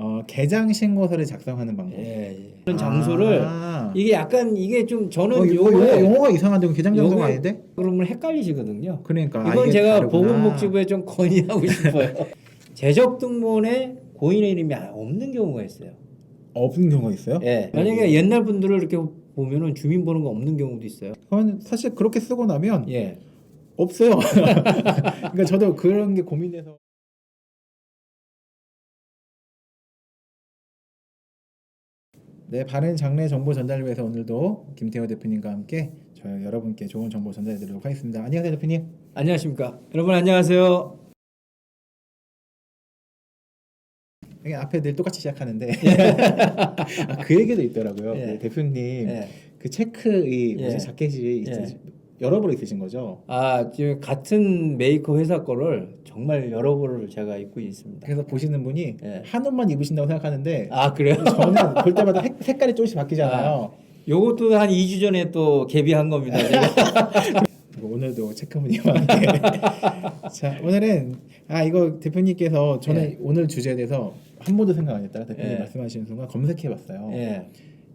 어, 개장 신고서를 작성하는 방법. 예, 예. 그런 장소를 아. 이게 약간 이게 좀 저는 어, 이거 용어, 용어가 이상한데 개장 장소가 요거에- 아닌데? 그러면 헷갈리시거든요. 그러니까 아, 이건 이게 제가 다르구나. 보건복지부에 좀 건의하고 싶어요. 재적 등본에 고인의 이름이 없는 경우가 있어요. 없는 경우가 있어요? 예. 만약에 옛날 분들을 이렇게 보면은 주민번호가 없는 경우도 있어요. 그러면 사실 그렇게 쓰고 나면 예. 없어요. 그러니까 저도 그런 게 고민돼서 네, 바른 장래 정보 전달을 위해서 오늘도 김태호 대표님과 함께 저희 여러분께 좋은 정보 전달해 드리도록 하겠습니다. 안녕하세요, 대표님. 안녕하십니까. 여러분 안녕하세요. 여기 앞에 늘 똑같이 시작하는데 아, 그 얘기도 있더라고요. 예. 그 대표님 예. 그 체크 이 예. 무슨 자켓이 있- 예. 여러 벌 있으신 거죠? 아, 지금 같은 메이커 회사 거를 정말 여러 벌을 제가 입고 있습니다. 그래서 보시는 분이 예. 한 옷만 입으신다고 생각하는데 아, 그래요? 저는 볼 때마다 색- 색깔이 조금씩 바뀌잖아요. 요것도 한 2주 전에 또 개비한 겁니다. 제가. 그리고 오늘도 체크무늬와 함께 자 오늘은 아 이거 대표님께서 저는 예. 오늘 주제에 대해서 한 번도 생각 안 했다가 대표님 예. 말씀하시는 순간 검색해봤어요. 예.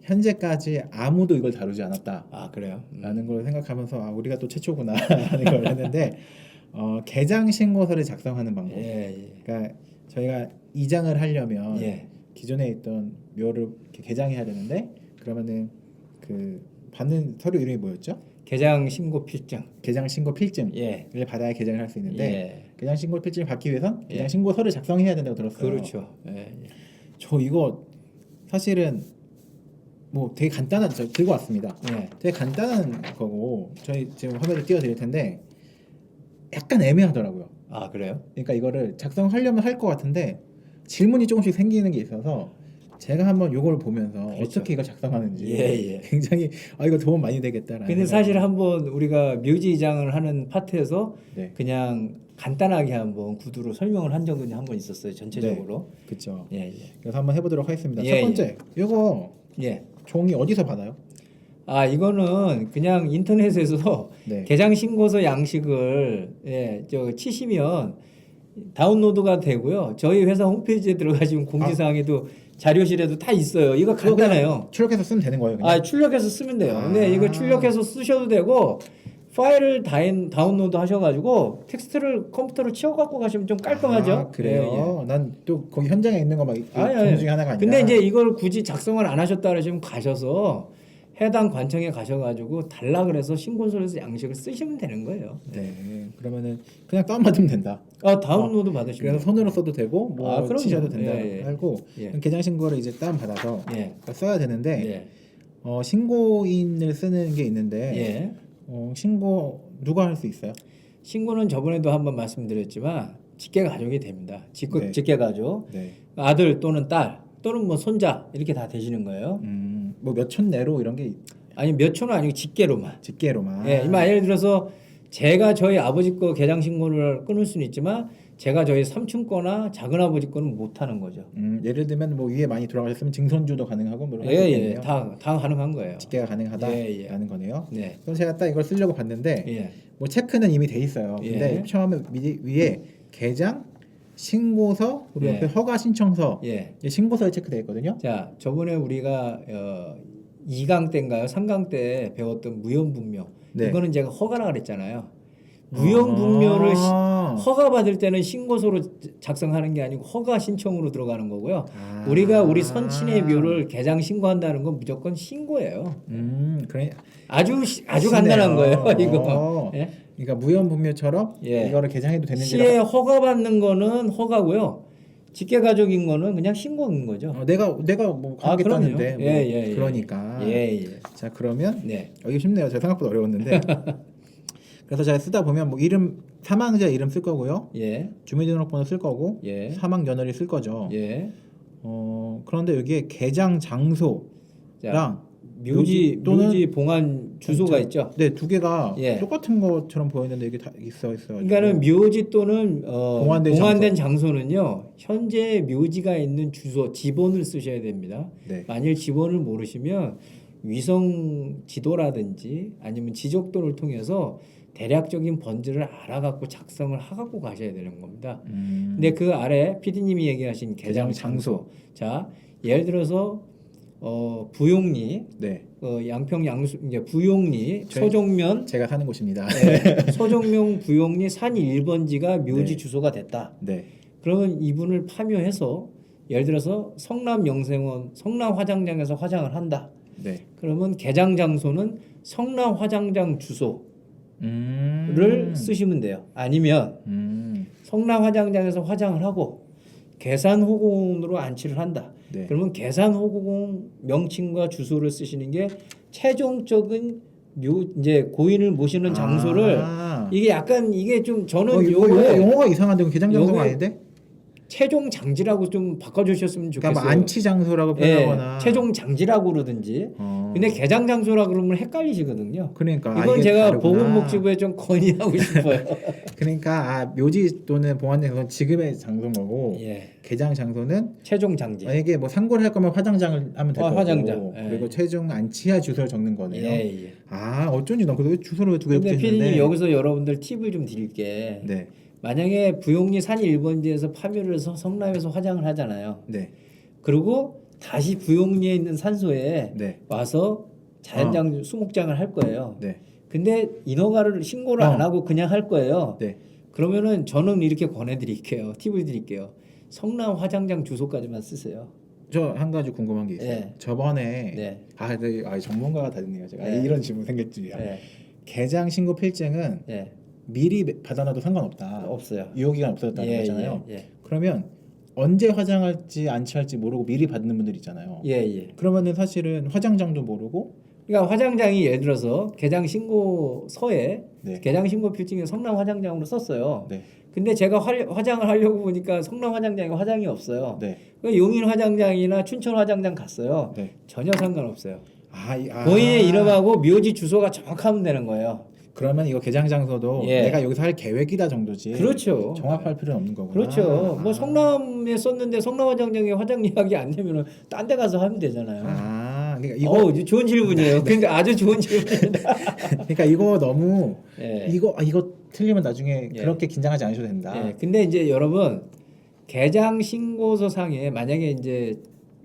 현재까지 아무도 이걸 다루지 않았다라는 아, 그래요? 음. 걸 생각하면서 아 우리가 또 최초구나 하는 걸 했는데 어, 개장 신고서를 작성하는 방법. 예, 예. 그러니까 저희가 이장을 하려면 예. 기존에 있던 묘를 개장해야 되는데 그러면은 그 받는 서류 이름이 뭐였죠? 개장 신고 필증. 개장 신고 필증을 예. 받아야 개장을 할 수 있는데 예. 개장 신고 필증을 받기 위해선 예. 개장 신고서를 작성해야 된다고 들었어요. 그렇죠. 예. 예. 저 이거 사실은 뭐 되게 간단한 저 들고 왔습니다. 예. 되게 간단한 거고 저희 지금 화면을 띄워드릴 텐데 약간 애매하더라고요. 아, 그래요? 그러니까 이거를 작성하려면 할 것 같은데 질문이 조금씩 생기는 게 있어서 제가 한번 요걸 보면서 그렇죠. 어떻게 이거 작성하는지 예, 예. 굉장히 아 이거 도움 많이 되겠다라는 근데 사실 한번 우리가 묘지 이장을 하는 파트에서 네 그냥 간단하게 한번 구두로 설명을 한 적은 한번 있었어요. 전체적으로. 그렇죠. 예, 예. 그래서 한번 해보도록 하겠습니다. 예, 첫 번째 요거 예. 종이 어디서 받아요? 아, 이거는 그냥 인터넷에서 네. 개장 신고서 양식을 예, 저 치시면 다운로드가 되고요. 저희 회사 홈페이지에 들어가시면 공지사항에도 자료실에도 다 있어요. 이거 간단해요. 출력해서 쓰면 되는 거예요. 그냥? 아, 출력해서 쓰면 돼요. 아. 이거 출력해서 쓰셔도 되고 파일을 다인, 다운로드 하셔가지고 텍스트를 컴퓨터로 치워 갖고 가시면 좀 깔끔하죠. 아, 그래요. 난또 거기 현장에 있는 거막. 중에 하나가 아니라. 근데 이제 이걸 굳이 작성을 안 하셨다 그러시면 가셔서 해당 관청에 가셔가지고 달라 그래서 신고서에서 양식을 쓰시면 되는 거예요. 네. 그러면은 그냥 다운 받으면 된다. 아 다운로드 받으시면 그래서 손으로 써도 되고 뭐 아. 치셔도 된다 예, 예. 하고 예. 개장 신고를 이제 다운 받아서 예. 써야 되는데 예. 어, 신고인을 쓰는 게 있는데 예. 어, 신고 누가 할 수 있어요? 신고는 저번에도 한번 말씀드렸지만 직계 가족이 됩니다. 직계, 네. 직계 가족 네. 아들 또는 딸 또는 뭐 손자 이렇게 다 되시는 거예요. 음, 뭐몇촌 내로 이런 게 아니 몇 초는 아니고 직계로만. 직계로만. 예, 이만 예를 들어서 제가 저희 아버지 거 개장 신고를 끊을 수는 있지만 제가 저희 삼촌 거나 작은 아버지 거는 못 하는 거죠. 음, 예를 들면 뭐 위에 많이 돌아가셨으면 증손주도 가능하고 뭐 예, 예, 다, 다 가능한 거예요. 직계가 가능하다라는 예, 예. 거네요. 네, 그래서 제가 딱 이걸 쓰려고 봤는데 예, 뭐 체크는 이미 돼 있어요. 근데 예. 처음에 미, 위에 개장, 신고서, 그리고 예. 옆에 허가 신청서, 예. 이 신고서에 체크돼 있거든요. 자, 저번에 우리가 어, 2강 때인가요? 3강 때 배웠던 무연분묘. 네. 이거는 제가 허가라 그랬잖아요. 무연분묘를 시- 아. 허가 받을 때는 신고서로 작성하는 게 아니고 허가 신청으로 들어가는 거고요. 아. 우리가 우리 선친의 묘를 개장 신고한다는 건 무조건 신고예요. 음, 그래. 아주 시- 아주 아시네요. 간단한 거예요, 이거. 어. 예? 그러니까 무연분묘처럼 예. 이거를 개장해도 되는지 시에 허가 받는 거는 허가고요. 직계 가족인 거는 그냥 신고인 거죠. 어, 내가 내가 뭐 아, 관계 그럼요. 땄는데 뭐 예, 예, 예. 그러니까 예, 예. 자 그러면 네. 어, 이거 쉽네요. 제가 생각보다 어려웠는데 그래서 제가 쓰다 보면 뭐 이름 사망자 이름 쓸 거고요, 예. 주민등록번호 쓸 거고, 예. 사망 연월일 쓸 거죠. 예. 어 그런데 여기에 개장 장소랑 자, 묘지 묘지 또는 묘지 봉안 주소가 있죠. 네 두 개가 예. 똑같은 것처럼 보이는데 이게 다 있어 있어. 그러니까는 묘지 또는 어, 봉안된 봉안된 장소 는요. 현재 묘지가 있는 주소 지번을 쓰셔야 됩니다. 네. 만일 지번을 모르시면 위성 지도라든지 아니면 지적도를 통해서 대략적인 번지를 알아갖고 작성을 하갖고 가셔야 되는 겁니다. 음. 근데 그 아래 PD님이 얘기하신 개장 장소. 자, 예를 들어서 어, 부용리, 네, 어, 양평 양수 이제 부용리 저희- 소정면 제가 사는 곳입니다. 네, 소정명 부용리 산 1번지가 묘지 네. 주소가 됐다. 네, 그러면 이분을 파묘해서 예를 들어서 성남 영생원 성남 화장장에서 화장을 한다. 네. 그러면 개장 장소는 성남 화장장 주소를 음. 쓰시면 돼요. 아니면 음. 성남 화장장에서 화장을 하고 계산 호공으로 안치를 한다. 네. 그러면 계산 호공 명칭과 주소를 쓰시는 게 최종적인 묘 이제 고인을 모시는 장소를 아. 이게 약간 이게 좀 저는 어, 용어, 용어가 이상한데 개장 장소가 요게- 아닌데? 최종 장지라고 좀 바꿔주셨으면 좋겠어요. 그러니까 뭐 안치 장소라고 예, 표현하거나. 최종 장지라고 그러든지. 어. 근데 개장 장소라 그러면 헷갈리시거든요. 그러니까 아, 이건 이게 제가 다르구나. 보건복지부에 좀 건의하고 싶어요. 그러니까 아, 묘지 또는 봉안장소는 지금의 장소인 거고 예, 개장 장소는 최종 장지. 만약에 뭐 상고를 할 거면 화장장을 하면 될 어, 거고 화장장. 예. 그리고 최종 안치하 주소를 적는 거네요. 예, 예. 아 어쩐지 나 그래도 주소를 두 개를 근데 붙였는데. 피디님 여기서 여러분들 팁을 좀 드릴게. 네, 만약에 부용리 산 1번지에서 파묘를 해서 성남에서 화장을 하잖아요. 네, 그리고 다시 부용리에 있는 산소에 네, 와서 자연장 수목장을 할 거예요. 네, 근데 인허가를 신고를 안 어. 하고 그냥 할 거예요. 네. 그러면은 저는 이렇게 권해드릴게요. 팁을 드릴게요. 성남 화장장 주소까지만 쓰세요. 저 한 가지 궁금한 게 있어요. 네. 저번에 네. 아, 네, 아 전문가가 다 됐네요. 제가 네. 이런 질문 생길 줄이야. 네. 개장 신고 필증은 네. 미리 받아놔도 상관없다. 없어요. 유효기간 없어졌다는 예, 거잖아요. 예, 그러면 언제 화장할지 안치할지 모르고 미리 받는 분들 있잖아요. 예, 예. 그러면은 사실은 화장장도 모르고 그러니까 화장장이 예를 들어서 개장 신고서에 네. 개장 신고 필증에 성남 화장장으로 썼어요. 네. 근데 제가 화, 화장을 하려고 보니까 성남 화장장에 화장이 없어요. 네. 그 용인 화장장이나 춘천 화장장 갔어요. 네. 전혀 상관없어요. 아, 이- 아. 본인의 이름하고 묘지 주소가 정확하면 되는 거예요. 그러면 이거 개장 장소도 예. 내가 여기서 할 계획이다 정도지. 그렇죠. 정확할 필요는 없는 거구나. 그렇죠. 뭐 아. 성남에 썼는데 성남 화장장에 화장 예약이 안 되면은 딴 데 가서 하면 되잖아요. 아, 그러니까 이거 어, 좋은 질문이에요. 근데 아주 좋은 질문입니다. 그러니까 이거 너무 예. 이거 아, 이거 틀리면 나중에 예. 그렇게 긴장하지 않으셔도 된다. 예, 근데 이제 여러분 개장 신고서 상에 만약에 이제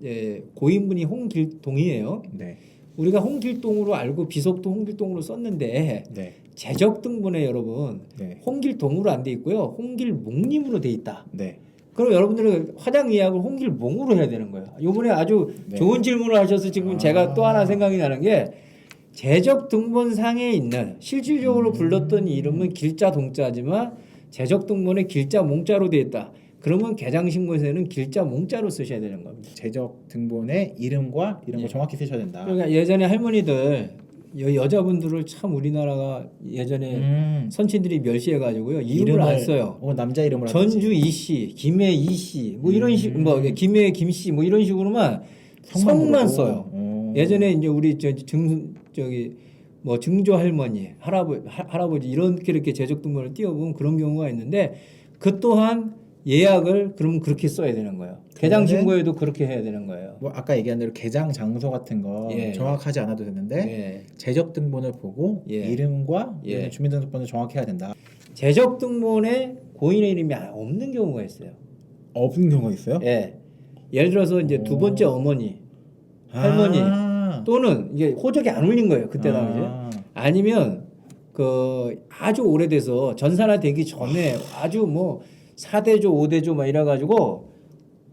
예, 고인분이 홍길동이에요. 네. 우리가 홍길동으로 알고 비석도 홍길동으로 썼는데 네. 제적 등본에 여러분 네. 홍길동으로 안 돼 있고요. 홍길몽님으로 돼 있다. 네. 그럼 여러분들은 화장 예약을 홍길몽으로 해야 되는 거예요. 요번에 아주 네. 좋은 질문을 하셔서 지금 아. 제가 또 하나 생각이 나는 게 제적 등본상에 있는 실질적으로 음. 불렀던 이름은 길자 동자지만 제적 등본에 길자 몽자로 돼 있다. 그러면 개장 신고에서는 길자 몽자로 쓰셔야 되는 겁니다. 제적 등본의 이름과 이런 거 예. 정확히 쓰셔야 된다. 그러니까 예전에 할머니들 여, 여자분들을 참 우리나라가 예전에 음. 선친들이 멸시해 가지고요. 이름을 안 써요. 어, 남자 이름을 전주 이씨, 김해 이씨, 뭐 이런 식, 음. 뭐 김해 김씨, 뭐 이런 식으로만 성만 써요. 어. 예전에 이제 우리 저 증 저기 뭐 증조 할머니, 할아버지, 할아버지 이렇게 이렇게 제적 등본을 띄워보면 그런 경우가 있는데 그 또한 예약을 그러면 그렇게 써야 되는 거예요. 개장 신고에도 그렇게 해야 되는 거예요. 뭐 아까 얘기한 대로 개장 장소 같은 거 예. 정확하지 않아도 되는데 예. 제적 등본을 보고 예. 이름과 예. 예. 주민등록번호 정확해야 된다. 제적 등본에 고인의 이름이 없는 경우가 있어요. 없는 경우가 있어요? 예. 예를 들어서 이제 두 오. 번째 어머니 할머니. 아. 또는 이게 호적이 안 울린 거예요 그때 당시에 아. 아니면 그 아주 오래돼서 전산화 되기 전에 아주 뭐 4대조 5대조 막 이래 가지고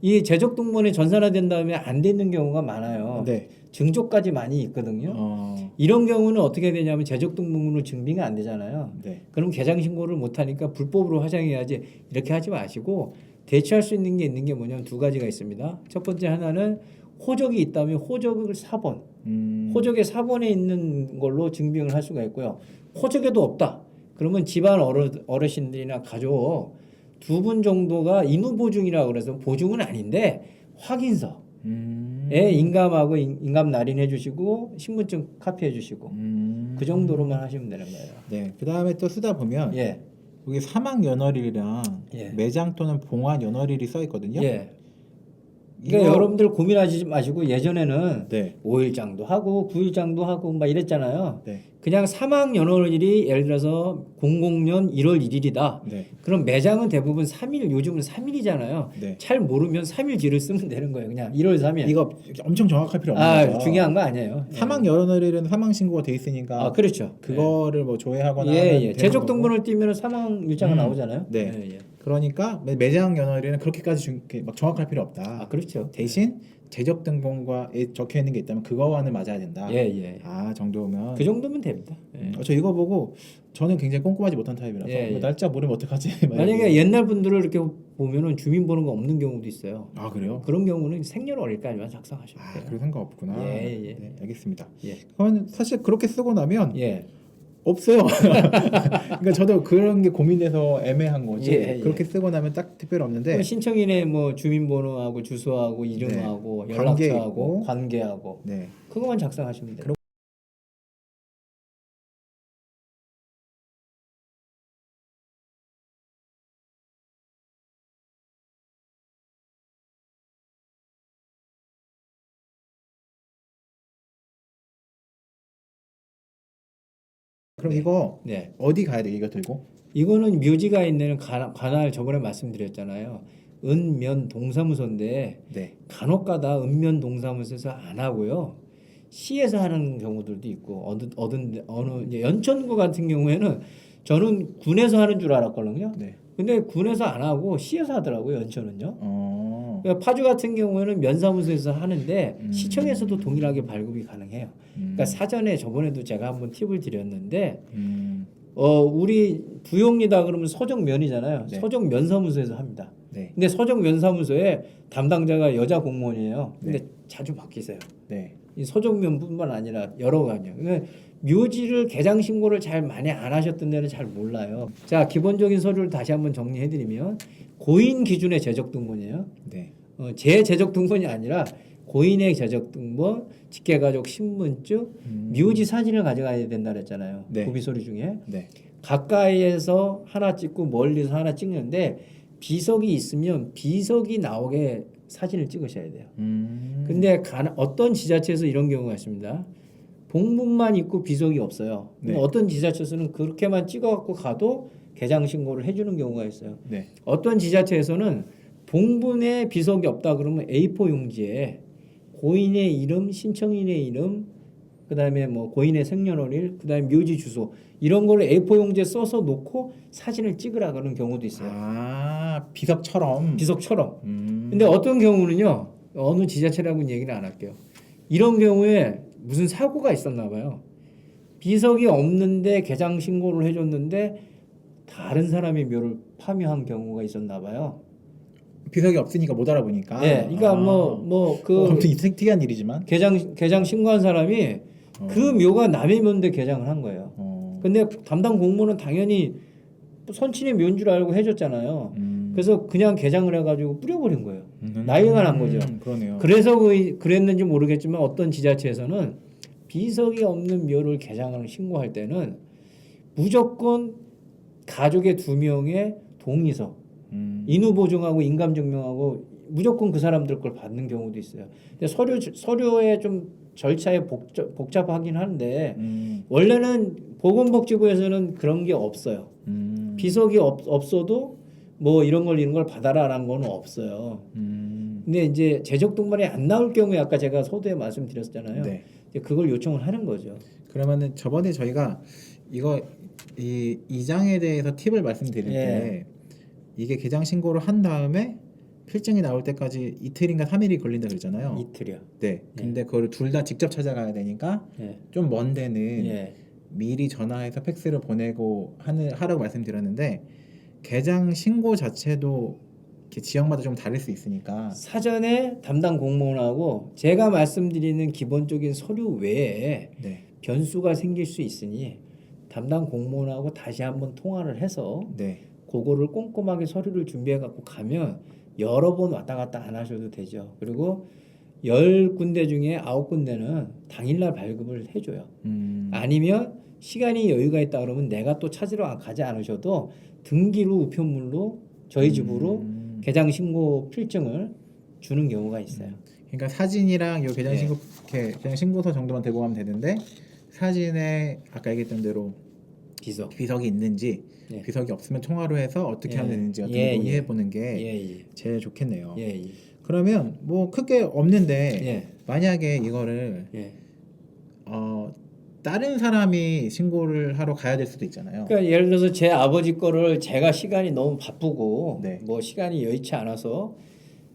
이 제적 등본에 전산화 된 다음에 안 되는 경우가 많아요 네. 증조까지 많이 있거든요 어. 이런 경우는 어떻게 되냐면 제적 등본으로 증빙이 안 되잖아요 네. 그럼 개장 신고를 못 하니까 불법으로 화장해야지 이렇게 하지 마시고 대체할 수 있는 게 있는 게 뭐냐면 두 가지가 있습니다 첫 번째 하나는 호적이 있다면 호적을 4번 음. 호적에 4번에 있는 걸로 증빙을 할 수가 있고요. 호적에도 없다. 그러면 집안 어르, 어르신들이나 가족 두 분 정도가 인후 보증이라고 그래서 보증은 아닌데 확인서에 음. 인감하고 인- 인감 날인해 주시고 신분증 카피해 주시고 음. 그 정도로만 하시면 되는 거예요. 네. 그다음에 또 쓰다 보면 예. 여기 사망 연월일이랑 예. 매장 또는 봉환 연월일이 써 있거든요. 예. 그러니까 여러분들 고민하지 마시고 예전에는 네. 5일장도 하고 9일장도 하고 막 이랬잖아요. 네. 그냥 사망 연월일이 예를 들어서 00년 1월 1일이다. 네. 그럼 매장은 대부분 3일 요즘은 3일이잖아요. 네. 잘 모르면 3일 뒤를 쓰면 되는 거예요. 그냥 1월 3일. 이거 엄청 정확할 필요 없는 아, 거죠. 중요한 거 아니에요. 예. 사망 연월일은 사망 신고가 돼 있으니까 아, 그렇죠. 그거를 뭐 조회하거나 예, 하면 예. 되는 제적 거고. 등본을 띄면 사망 일자가 음, 나오잖아요. 네. 예, 예. 그러니까 매- 매장 연월일은 그렇게까지 중, 막 정확할 필요 없다. 아, 그렇죠. 대신 제적 등본과 적혀 있는 게 있다면 그거와는 맞아야 된다. 예, 예. 아 정도면. 그 정도면 됩니다. 예. 음, 저 이거 보고 저는 굉장히 꼼꼼하지 못한 타입이라서 예, 예. 뭐 날짜 모르면 어떡하지? 만약에 옛날 분들을 이렇게 보면은 주민번호가 없는 경우도 있어요. 아 그래요? 그런 경우는 생년월일까지만 작성하셔도 아 돼요. 그런 생각 없구나. 예, 예. 네, 알겠습니다. 예. 그러면 사실 그렇게 쓰고 나면 예. 없어요. 그러니까 저도 그런 게 고민돼서 애매한 거지. 예, 예. 그렇게 쓰고 나면 딱 특별히 없는데 그럼 신청인의 뭐 주민번호하고 주소하고 이름하고 네. 연락처하고 관계 있고. 관계하고 네. 그것만 작성하시면 돼요. 그럼 이거 네. 어디 가야 돼? 이거 들고? 이거는 묘지가 있는 관- 관할 저번에 말씀드렸잖아요. 은면 동사무소인데 네. 간혹가다 읍면 동사무소에서 안 하고요. 시에서 하는 경우들도 있고 어느 어느 어느 연천구 같은 경우에는 저는 군에서 하는 줄 알았거든요. 네. 근데 군에서 안 하고 시에서 하더라고요. 연천은요. 어. 그러니까 파주 같은 경우에는 면사무소에서 하는데 음. 시청에서도 동일하게 발급이 가능해요. 음. 그러니까 사전에 저번에도 제가 한번 팁을 드렸는데 음. 어 우리 부용리다 그러면 서정 면이잖아요. 네. 서정 면사무소에서 합니다. 네. 근데 서정 면사무소에 담당자가 여자 공무원이에요. 근데 네. 자주 바뀌세요. 네. 이 서정면뿐만 아니라 여러 가지요. 그러니까 묘지를 개장 신고를 잘 많이 안 하셨던 데는 잘 몰라요. 자 기본적인 서류를 다시 한번 정리해드리면 고인 기준의 제적 등본이에요. 네. 어, 제 제적 등본이 아니라 고인의 제적 등본, 직계가족 신분증, 음. 묘지 사진을 가져가야 된다 그랬잖아요. 네. 고비 서류 중에 네. 가까이에서 하나 찍고 멀리서 하나 찍는데 비석이 있으면 비석이 나오게 사진을 찍으셔야 돼요. 음. 근데 가, 어떤 지자체에서 이런 경우가 있습니다. 봉분만 있고 비석이 없어요. 네. 어떤 지자체에서는 그렇게만 찍어갖고 가도 개장 신고를 해주는 경우가 있어요. 네. 어떤 지자체에서는 봉분에 비석이 없다 그러면 A4 용지에 고인의 이름, 신청인의 이름, 그다음에 뭐 고인의 생년월일, 그다음에 묘지 주소 이런 거를 A4 용지에 써서 놓고 사진을 찍으라 그러는 경우도 있어요. 아 비석처럼. 비석처럼. 음. 근데 어떤 경우는요. 어느 지자체라고는 얘기는 안 할게요. 이런 경우에 무슨 사고가 있었나 봐요. 비석이 없는데 개장 신고를 해줬는데 다른 사람의 묘를 파묘한 경우가 있었나 봐요. 비석이 없으니까 못 알아보니까. 네, 그러니까 아. 뭐뭐그 어, 아무튼 특- 특이한 일이지만. 개장 개장 신고한 사람이 어. 그 묘가 남의 묘인데 개장을 한 거예요. 어. 근데 담당 공무원은 당연히 선친의 묘인 줄 알고 해줬잖아요. 음. 그래서 그냥 개장을 해가지고 뿌려버린 거예요. 음. 나이가 난 거죠. 그러네요. 그래서 그, 그랬는지 모르겠지만 어떤 지자체에서는 비석이 없는 묘를 개장을 신고할 때는 무조건 가족의 두 명의 동의서, 음. 인후 보증하고 인감 증명하고 무조건 그 사람들 걸 받는 경우도 있어요. 근데 서류 서류에 좀 절차에 복잡, 복잡하긴 한데 음. 원래는 보건복지부에서는 그런 게 없어요. 음. 비석이 없, 없어도 뭐 이런 걸 이런 걸 받아라라는 건 없어요. 음. 근데 이제 제적 동반이 안 나올 경우에 아까 제가 서두에 말씀드렸잖아요. 네. 그걸 요청을 하는 거죠. 그러면은 저번에 저희가 이거 이 이장에 대해서 팁을 말씀드릴 예. 때 이게 개장 신고를 한 다음에 필증이 나올 때까지 이틀인가 3일이 걸린다 그랬잖아요. 이틀이요. 네. 근데 그걸 둘다 직접 찾아가야 되니까 예. 좀 먼 데는 예. 미리 전화해서 팩스를 보내고 하는 하라고 말씀드렸는데 개장 신고 자체도 이렇게 지역마다 좀 다를 수 있으니까 사전에 담당 공무원하고 제가 말씀드리는 기본적인 서류 외에 네. 변수가 생길 수 있으니 담당 공무원하고 다시 한번 통화를 해서 네. 그거를 꼼꼼하게 서류를 준비해 갖고 가면 여러 번 왔다 갔다 안 하셔도 되죠. 그리고 열 군데 중에 아홉 군데는 당일날 발급을 해줘요. 음. 아니면 시간이 여유가 있다 그러면 내가 또 찾으러 가지 않으셔도 등기로 우편물로 저희 집으로 음. 개장 신고 필증을 주는 경우가 있어요. 그러니까 사진이랑 요 계장 예. 신고 이렇게 그냥 신고서 정도만 대고 가면 되는데 사진에 아까 얘기했던 대로 비서. 비석이 있는지 예. 비석이 없으면 통화로 해서 어떻게 예. 하면 되는지 어떻게 예, 논의해 예. 보는 게 예, 예. 제일 좋겠네요. 예, 예. 그러면 뭐 크게 없는데 예. 만약에 이거를 예. 어 다른 사람이 신고를 하러 가야 될 수도 있잖아요. 그러니까 예를 들어서 제 아버지 거를 제가 시간이 너무 바쁘고 네. 뭐 시간이 여의치 않아서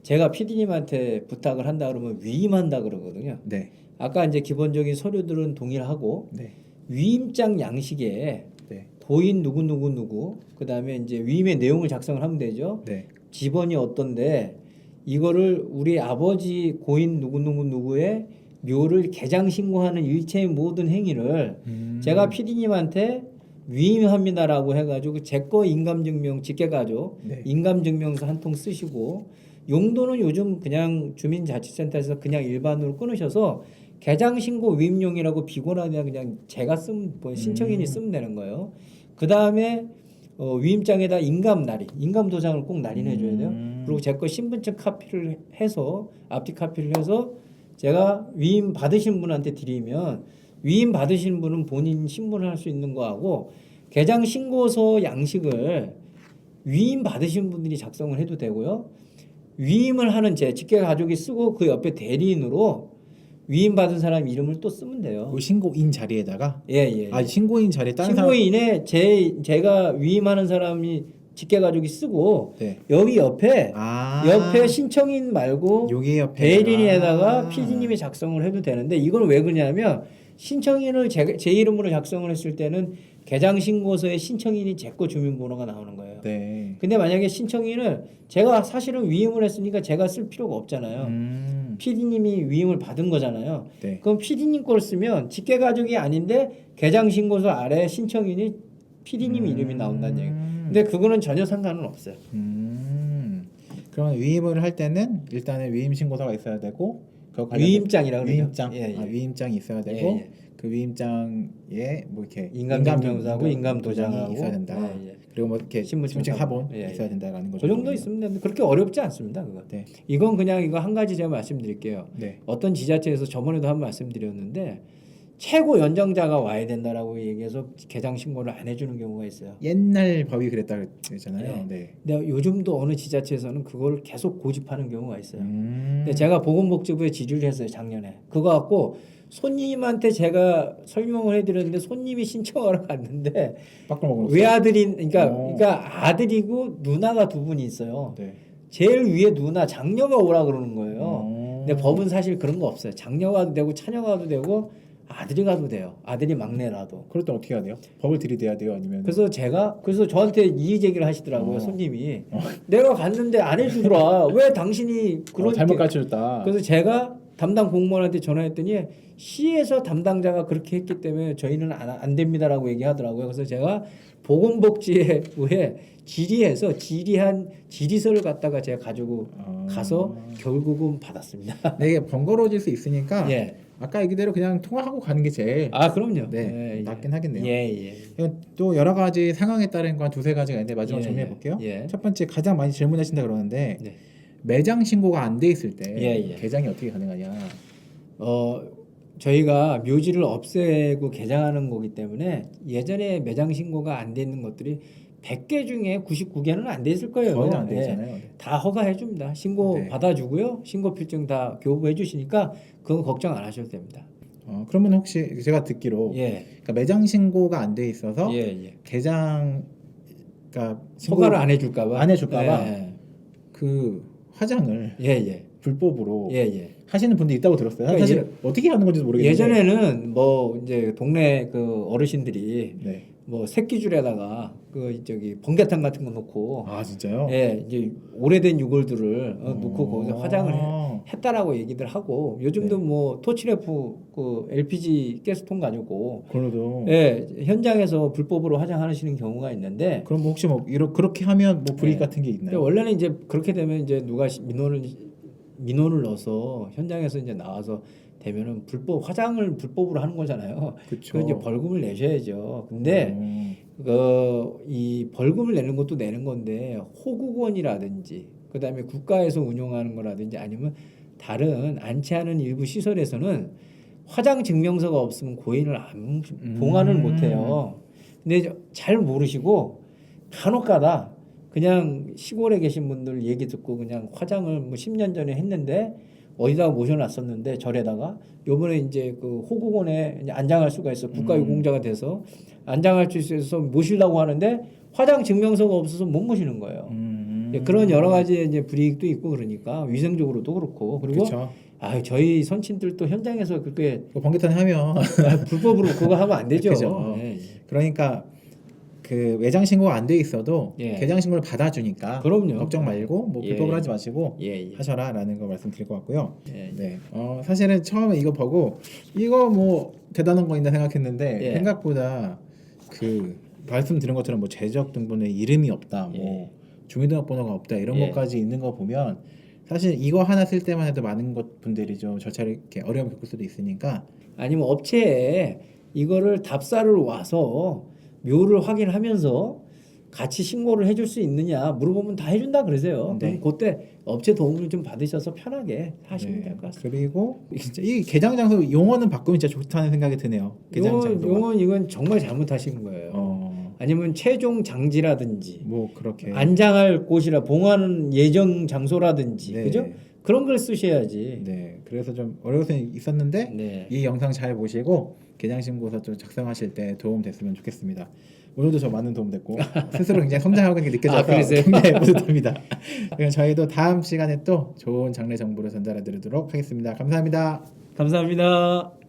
제가 PD님한테 부탁을 한다 그러면 위임한다 그러거든요. 네, 아까 이제 기본적인 서류들은 동일하고 네, 위임장 양식에 네, 도인 누구 누구 누구 그다음에 이제 위임의 내용을 작성을 하면 되죠. 네. 집원이 어떤데 이거를 우리 아버지 고인 누구 누구 누구의 묘를 개장 신고하는 일체의 모든 행위를 음, 제가 PD님한테 위임합니다라고 해가지고 제 거 인감증명 직계가죠 네. 인감증명서 한 통 쓰시고 용도는 요즘 그냥 주민자치센터에서 그냥 일반으로 끊으셔서 개장 신고 위임용이라고 비고나냐 그냥 제가 쓰면 뭐 신청인이 음. 쓰면 되는 거예요. 그 다음에 어, 위임장에다 인감 날이 인감 도장을 꼭 날인해 줘야 돼요. 음. 그리고 제 거 신분증 카피를 해서 앞뒤 카피를 해서 제가 위임 받으신 분한테 드리면 위임 받으신 분은 본인 신분을 할 수 있는 거하고 개장 신고서 양식을 위임 받으신 분들이 작성을 해도 되고요. 위임을 하는 제 직계 가족이 쓰고 그 옆에 대리인으로 위임 받은 사람 이름을 또 쓰면 돼요. 그 신고인 자리에다가 예, 예. 아 신고인 자리에 다른 사람 신고인에 제 제가 위임하는 사람이 직계 가족이 쓰고 네. 여기 옆에 아 옆에 신청인 말고 여기 옆에 대리인에다가 아. PD님이 작성을 해도 되는데 이건 왜 그러냐면 신청인을 제, 제 이름으로 작성을 했을 때는 개장 신고서에 신청인이 제거 주민번호가 나오는 거예요. 네. 근데 만약에 신청인을 제가 사실은 위임을 했으니까 제가 쓸 필요가 없잖아요. 음, PD님이 위임을 받은 거잖아요. 네. 그럼 PD님 걸 쓰면 직계 가족이 아닌데 개장 신고서 아래 신청인이 PD님 이름이 나온다는 얘기. 음. 근데 그거는 전혀 상관은 없어요. 음. 그러면 위임을 할 때는 일단은 위임 신고서가 있어야 되고 위임장이라고 그러죠. 위임장 예, 예. 아, 위임장이 있어야 되고 예, 예. 그 위임장에 뭐 이렇게 인감증명서하고 인감 인감 도장하고 있어야 된다. 예, 예. 그리고 뭐 이렇게 신분증 사본. 예, 예. 있어야 된다라는 거죠. 그 정도 있으면 그렇게 어렵지 않습니다. 그거. 네. 이건 그냥 이거 한 가지 제가 말씀드릴게요. 네. 어떤 지자체에서 저번에도 한 말씀드렸는데 최고 연정자가 와야 된다라고 얘기해서 개장 신고를 안 해주는 경우가 있어요. 옛날 법이 그랬다 그랬잖아요. 네. 근데 요즘도 어느 지자체에서는 그걸 계속 고집하는 경우가 있어요. 음. 근데 제가 보건복지부에 지주를 했어요 작년에. 그거 갖고 손님한테 제가 설명을 해드렸는데 손님이 신청하러 갔는데 외아들인 그러니까 어. 그러니까 아들이고 누나가 두 분이 있어요. 네. 제일 위에 누나 장녀가 오라 그러는 거예요. 어. 근데 법은 사실 그런 거 없어요. 장녀 가도 되고 차녀 가도 되고 아들이 가도 돼요. 아들이 막내라도. 그럴 때 어떻게 해야 돼요? 법을 들이대야 돼요, 아니면 그래서 제가 그래서 저한테 이의 제기를 하시더라고요 어. 손님이 내가 갔는데 안 해주더라 왜 당신이 어, 그런 잘못 가르쳐줬다. 그래서 제가 담당 공무원한테 전화했더니 시에서 담당자가 그렇게 했기 때문에 저희는 안, 안 됩니다라고 얘기하더라고요. 그래서 제가 보건복지부에 질의해서 질의한 질의서를 갖다가 제가 가지고 아. 가서 결국은 받았습니다. 네, 이게 번거로워질 수 있으니까 예. 아까 얘기대로 그냥 통화하고 가는 게 제일 아 그럼요. 네, 예, 낫긴 하겠네요. 예 예. 이건 또 여러 가지 상황에 따른 건 두세 가지가 있는데 마지막 예, 정리해 예. 볼게요. 예. 첫 번째 가장 많이 질문하신다 그러는데 네. 매장 신고가 안 돼 있을 때 예, 예. 개장이 어떻게 가능하냐? 어 저희가 묘지를 없애고 개장하는 거기 때문에 예전에 매장 신고가 안 돼 있는 것들이 100개 중에 99개는 안돼 있을 거예요. 거의 안돼 예. 있잖아요. 네. 다 허가해 줍니다. 신고 네. 받아주고요. 신고 필증 다 교부해 주시니까 그건 걱정 안 하셔도 됩니다. 어, 그러면 혹시 제가 듣기로 예. 그러니까 매장 신고가 안 돼 있어서 예, 예. 개장 그러니까 허가를 안 해줄까 봐. 안 해줄까 봐. 예. 그 화장을 예, 예. 불법으로 예, 예. 하시는 분도 있다고 들었어요. 그러니까 사실 예- 어떻게 하는 건지도 모르겠는데 예전에는 뭐 이제 동네 그 어르신들이 네. 뭐 새끼줄에다가 그 저기 번개탕 같은 거 놓고 아 진짜요? 예, 이제 오래된 유골들을 어, 놓고 거기서 화장을 해, 아. 했다라고 얘기들 하고 요즘도 네. 뭐 토치레프 그 LPG 가스통 가지고 그래도 예, 현장에서 불법으로 화장하시는 경우가 있는데 그럼 뭐 혹시 뭐 이러 그렇게 하면 뭐 불이익 네. 같은 게 있나요? 원래는 이제 그렇게 되면 이제 누가 시- 민원을 민원을 넣어서 현장에서 이제 나와서 되면은 불법 화장을 불법으로 하는 거잖아요. 그렇죠. 그 이제 벌금을 내셔야죠. 근데 음. 그이 벌금을 내는 것도 내는 건데 호국원이라든지 그다음에 국가에서 운영하는 거라든지 아니면 다른 안치하는 일부 시설에서는 화장 증명서가 없으면 고인을 안 음. 봉안을 못 해요. 근데 저- 잘 모르시고 간혹가다 그냥 시골에 계신 분들 얘기 듣고 그냥 화장을 뭐 10년 전에 했는데 어디다가 모셔놨었는데 절에다가 요번에 이제 그 호국원에 안장할 수가 있어 국가유공자가 돼서 안장할 수 있어서 모시려고 하는데 화장 증명서가 없어서 못 모시는 거예요. 음. 예, 그런 여러 가지 이제 불이익도 있고 그러니까 위생적으로도 그렇고 그리고. 아 저희 선친들도 현장에서 그렇게 그 번개탄 하면 아, 불법으로 그거 하면 안 되죠. 예. 그러니까 그 외장 신고가 안 돼 있어도 예. 개장 신고를 받아주니까 그럼요. 걱정 말고 뭐 예. 불법을 하지 마시고 예, 예. 하셔라라는 거 말씀드릴 것 같고요. 예, 예. 네, 어, 사실은 처음에 이거 보고 이거 뭐 대단한 거 있나 생각했는데 예. 생각보다 그 말씀 드린 것처럼 뭐 재적 등본에 이름이 없다, 뭐 예. 주민등록번호가 없다 이런 예. 것까지 있는 거 보면 사실 이거 하나 쓸 때만 해도 많은 것 분들이 좀 절차를 이렇게 어려움 겪을 수도 있으니까 아니면 업체에 이거를 답사를 와서 묘를 확인하면서 같이 신고를 해줄 수 있느냐 물어보면 다 해준다 그러세요. 네. 그럼 그때 업체 도움을 좀 받으셔서 편하게 하시면 네. 될것 같습니다. 그리고 진짜 이 개장 장소 용어는 바꾸면 진짜 좋다는 생각이 드네요. 개장 용어, 장소가. 용어 이건 정말 잘못하신 거예요. 어, 아니면 최종 장지라든지 뭐 그렇게 안장할 곳이라 봉하는 예정 장소라든지 네. 그죠? 그런 걸 쓰셔야지. 네, 그래서 좀 어려움이 있었는데 네. 이 영상 잘 보시고 개장 신고서 좀 작성하실 때 도움 됐으면 좋겠습니다. 오늘도 저 많은 도움 됐고 스스로 굉장히 성장하고 있는 게 느껴져서 아? 굉장히 뿌듯합니다. 그럼 저희도 다음 시간에 또 좋은 장례 정보를 전달해 드리도록 하겠습니다. 감사합니다. 감사합니다.